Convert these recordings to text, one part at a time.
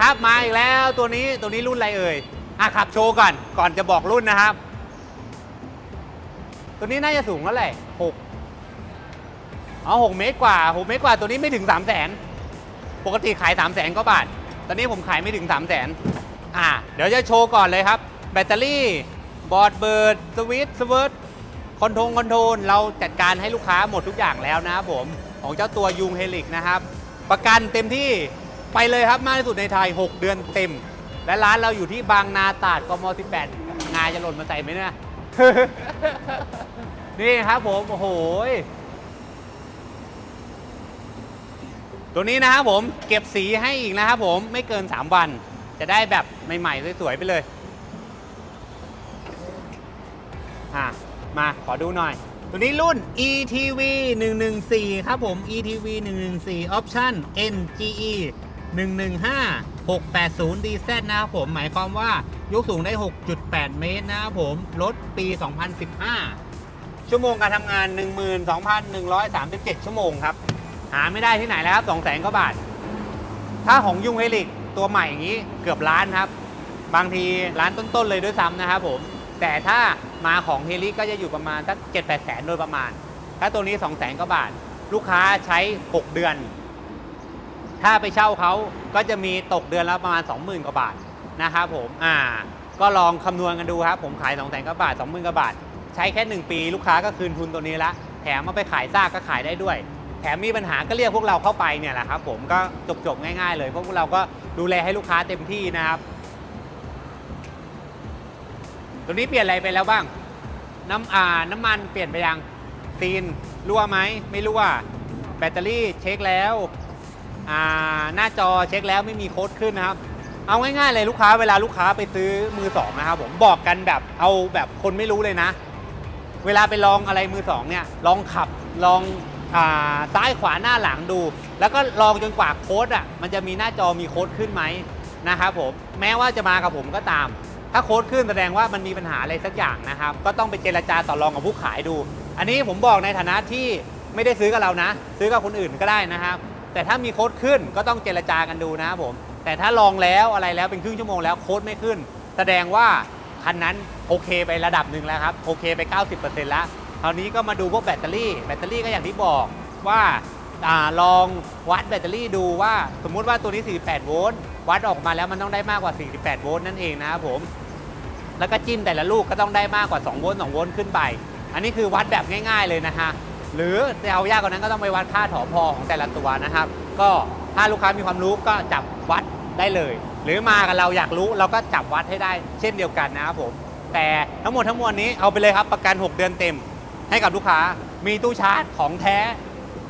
ครับมาอีกแล้วตัวนี้ตัวนี้รุ่นอะไรเอ่ยอะขับโชว์ก่อนก่อนจะบอกรุ่นนะครับ ตัวนี้น่าจะสูงเท่าไหร่หกเอาหกเมตรกว่าหกเมตรกว่าตัวนี้ไม่ถึงสามแสนปกติขายสามแสนก็บาท ตอนนี้ผมขายไม่ถึงสามแสนอะเดี๋ยวจะโชว์ก่อนเลยครับ แบตเตอรี่บอร์ดเบิร์ดสวิตช์สวิร์ตคอนโทรลคอนโทรลเราจัดการให้ลูกค้าหมดทุกอย่างแล้วนะครับผมของเจ้าตัวยุงเฮลิกนะครับ ประกันเต็มที่ ไปเลยครับมากที่สุดในไทย 6 เดือนเต็ม และร้านเราอยู่ที่บางนาตราดกม 18 งาจะหล่นมาใส่ไหมเนี่ย นี่ครับผม โอ้โหยตัวนี้นะครับผมเก็บสีให้อีกนะครับผมไม่เกิน 3 วัน จะได้แบบใหม่ๆ สวยๆ ไปเลยอะมาขอดูหน่อย ตัวนี้รุ่น ETV 114 ครับผม ETV 114 Option NGE 115 680 DZ นะครับผมหมายความว่ายกสูงได้ 6.8 เมตรนะครับผมรถปี 2015 ชั่วโมงการทำงาน 12,137 ชั่วโมงครับ หาไม่ได้ที่ไหนแล้วครับ200,000กว่าบาท ถ้าของยุงเฮลิกตัวใหม่อย่างนี้เกือบล้านครับ บางทีร้านต้นๆเลยด้วยซ้ำนะครับผม แต่ถ้ามาของเฮลิก็จะอยู่ประมาณสักเจ็ดแปดแสนโดยประมาณ ถ้าตัวนี้2องแสนกว่าบาท ลูกค้าใช้ 6 เดือน ถ้าไปเช่าเขาก็จะมีตกเดือนละประมาณ 20,000 กว่าบาทนะครับผมอ่าก็ลองคำนวณกันดูครับ ผมขาย2องแสนกว่าบาท 20,000กว่าบาท ใช้แค่ 1 ปีลูกค้าก็คืนทุนตัวนี้ละ แถมมาไปขายซากก็ขายได้ด้วย แถมมีปัญหาก็เรียกพวกเราเข้าไปเนี่ยแหละครับผมก็จบๆง่ายๆเลยเพราะพวกเราก็ดูแลให้ลูกค้าเต็มที่นะครับ ตัวนี้เปลี่ยนอะไรไปแล้วบ้าง น้ำอ่าน้ำมันเปลี่ยนไปยังซีนรั่วไหมไม่รั่วแบตเตอรี่เช็คแล้ว อ่าหน้าจอเช็คแล้วไม่มีโค้ดขึ้นนะครับ เอาง่ายๆเลยลูกค้าเวลาลูกค้าไปซื้อมือสองนะครับผมบอกกันแบบเอาแบบคนไม่รู้เลยนะ เวลาไปลองอะไรมือสองเนี่ยลองขับลองอาซ้ายขวาหน้าหลังดู แล้วก็ลองจนกว่าโค้ดอะมันจะมีหน้าจอมีโค้ดขึ้นไหมนะครับผมแม้ว่าจะมากับผมก็ตาม ถ้าโค้ดขึ้นแสดงว่ามันมีปัญหาอะไรสักอย่างนะครับ ก็ต้องไปเจรจาต่อรองกับผู้ขายดู อันนี้ผมบอกในฐานะที่ไม่ได้ซื้อกับเรานะ ซื้อกับคนอื่นก็ได้นะครับ แต่ถ้ามีโค้ดขึ้นก็ต้องเจรจากันดูนะครับผม แต่ถ้าลองแล้วอะไรแล้วเป็นครึ่งชั่วโมงแล้วโค้ดไม่ขึ้น แสดงว่าคันนั้นโอเคไประดับหนึ่งแล้วครับโอเคไป 90%แล้วคราวนี้ก็มาดูพวกแบตเตอรี่ แบตเตอรี่ก็อย่างที่บอกว่าอาลองวัดแบตเตอรี่ดูว่าสมมุติว่าตัวนี้ 48 โวลต์วัดออกมาแล้วมันต้องได้มากกว่า 48 โวลต์นั่นเองนะครับผม แล้วก็จิ้มแต่ละลูกก็ต้องได้มากกว่า 2 โวลต์2โวลต์ขึ้นไป อันนี้คือวัดแบบง่าย ๆเลยนะฮะ หรือจะเอายากกว่านั้นก็ต้องไปวัดค่าถอพอของแต่ละตัวนะครับ ก็ถ้าลูกค้ามีความรู้ก็จับวัดได้เลย หรือมากับเราอยากรู้เราก็จับวัดให้ได้ เช่นเดียวกันนะครับผมแต่ทั้งหมดทั้งมวลนี้เอาไปเลยครับประกัน 6 เดือนเต็ม ให้กับลูกค้ามีตู้ชาร์จของแท้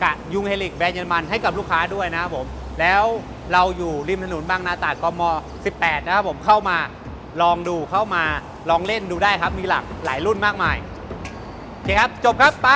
กับยุงเฮลิกแบรนด์เยอรมันให้กับลูกค้าด้วยนะครับผมแล้วเราอยู่ริมถนนบางนาตราดกม 18 นะครับผมเข้ามาลองดูเข้ามาลองเล่นดูได้ครับมีหลักหลายรุ่นมากมายโอเคครับ จบครับไป